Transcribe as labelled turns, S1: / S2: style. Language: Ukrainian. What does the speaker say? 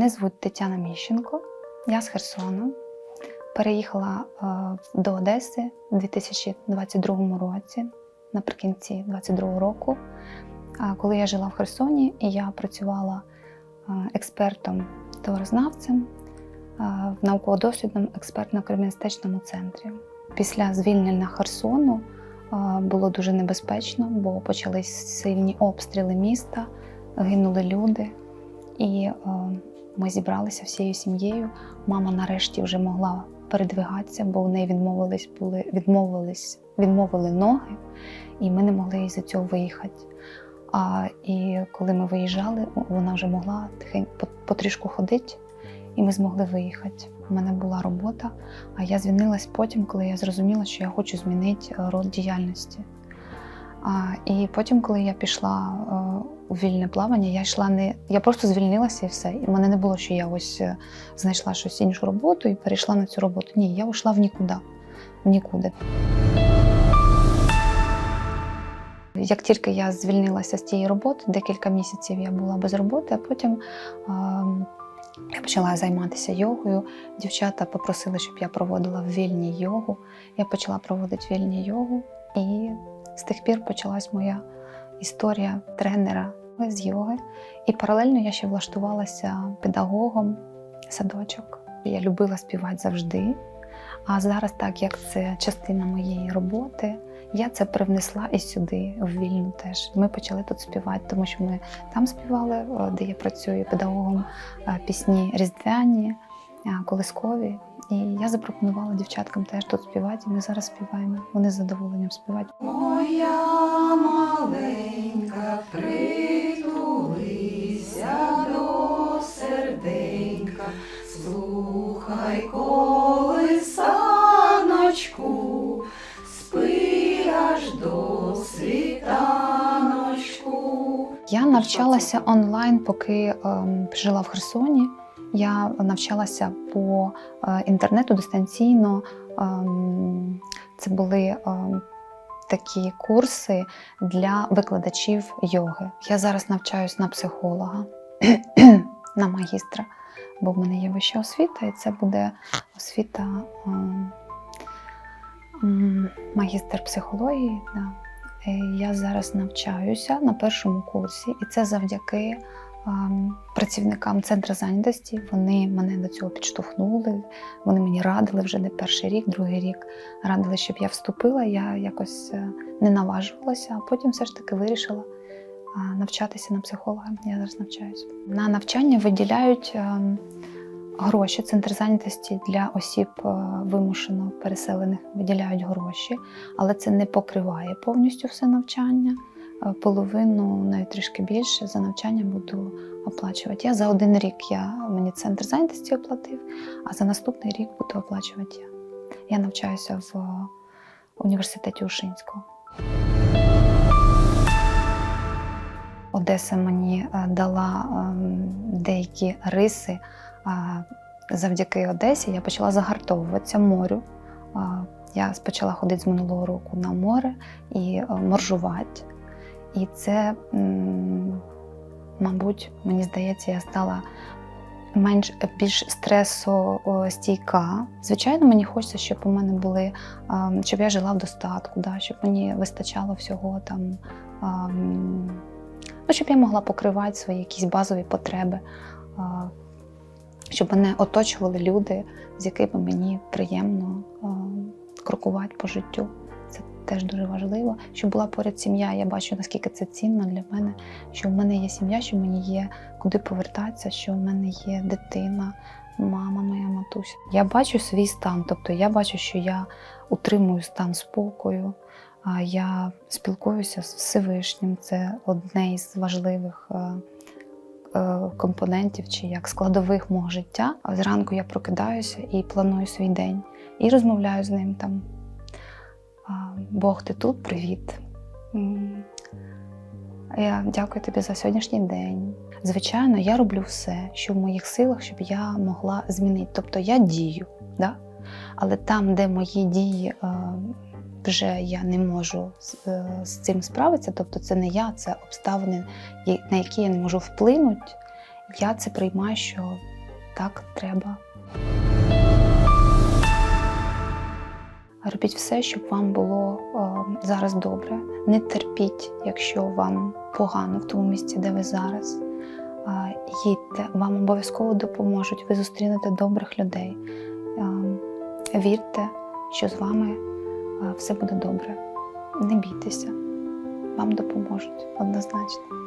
S1: Мене звуть Тетяна Міщенко, я з Херсону. Переїхала е, до Одеси у 2022 році, наприкінці 2022 року, коли я жила в Херсоні і я працювала е, експертом товарознавцем е, в науково-дослідному експертно-криміналістичному центрі. Після звільнення Херсону було дуже небезпечно, бо почались сильні обстріли міста, гинули люди. І ми зібралися всією сім'єю. Мама нарешті вже могла передвигатися, бо в неї відмовились, були, відмовились, відмовили ноги, і ми не могли із-за цього виїхати. А, і коли ми виїжджали, вона вже могла тихенько по- потрішку ходити, і ми змогли виїхати. У мене була робота, а я звільнилась потім, коли я зрозуміла, що я хочу змінити род діяльності. І потім, коли я пішла е, у вільне плавання, я йшла не. Я просто звільнилася і все. І в мене не було, що я ось е, знайшла щось іншу роботу і перейшла на цю роботу. Ні, я йшла в нікуди. В нікуди. Як тільки я звільнилася з тієї роботи, декілька місяців я була без роботи, а потім ем, я почала займатися йогою. Дівчата попросили, щоб я проводила вільні йогу. Я почала проводити вільні йогу, і з тих пір почалась моя історія тренера з йоги. І паралельно я ще влаштувалася педагогом садочок. Я любила співати завжди. А зараз, так як це частина моєї роботи, я це привнесла і сюди, в вільну теж. Ми почали тут співати, тому що ми там співали, е, де я працюю педагогом, е, пісні різдвяні, е, колискові. І я запропонувала дівчаткам теж тут співати. і Ми зараз співаємо. Вони з задоволенням співають.
S2: Моя маленька, притулися до серденька, слухай
S1: Я навчалася онлайн, поки ем, жила в Херсоні. Я навчалася по е, інтернету дистанційно. Ем, це були ем, такі курси для викладачів йоги. Я зараз навчаюсь на психолога, на магістра, бо в мене є вища освіта, і це буде освіта магістр психології. Да. Е, Я зараз навчаюся на першому курсі, і це завдяки ем, працівникам центру зайнятості. Вони мене до цього підштовхнули. Вони мені радили вже не перший рік, другий рік. Радили, щоб я вступила. Я якось е, не наважувалася, а потім все ж таки вирішила е, навчатися на психолога. Я зараз навчаюся. На навчання виділяють. Гроші, центр зайнятості для осіб е, вимушено переселених виділяють гроші, але це не покриває повністю все навчання. Е, Половину, навіть трішки більше, за навчання буду оплачувати. Я за один рік я, мені центр зайнятості оплатив, а за наступний рік буду оплачувати я. Я навчаюся в університеті Ушинського. Одеса мені е, дала ем, деякі риси. Завдяки Одесі я почала загартовуватися морю. Я почала ходити з минулого року на море і е, моржувати. І це, мабуть, мені здається, я стала менш більш стресостійка. Звичайно, мені хочеться, щоб у мене були, щоб я жила в достатку, да, щоб мені вистачало всього там. Ну, щоб я могла покривати свої якісь базові потреби. Щоб мене оточували люди, з якими мені приємно е, крокувати по життю. Це теж дуже важливо. Щоб була поряд сім'я. Я бачу, наскільки це цінно для мене, що в мене є сім'я, що в мене є куди повертатися, що в мене є дитина, мама моя матуся. Я бачу свій стан, тобто я бачу, що я утримую стан спокою. Я спілкуюся з Всевишнім. Це одне із важливих е, компонентів чи як складових мого життя. А зранку я прокидаюся і планую свій день і розмовляю з ним там. Бог, ти тут, привіт. Я дякую тобі за сьогоднішній день. Звичайно, я роблю все, що в моїх силах, щоб я могла змінити. Тобто я дію, да? але там, де мої дії е, вже я не можу з, е, з цим справитися, тобто це не я, це обставини, на які я не можу вплинути, я це приймаю, що так треба. Робіть все, щоб вам було е, зараз добре. Не терпіть, якщо вам погано в тому місці, де ви зараз. Е, їдьте, вам обов'язково допоможуть. Ви зустрінете добрих людей. Е, вірте, що з вами все буде добре. Не бійтеся, вам допоможуть однозначно.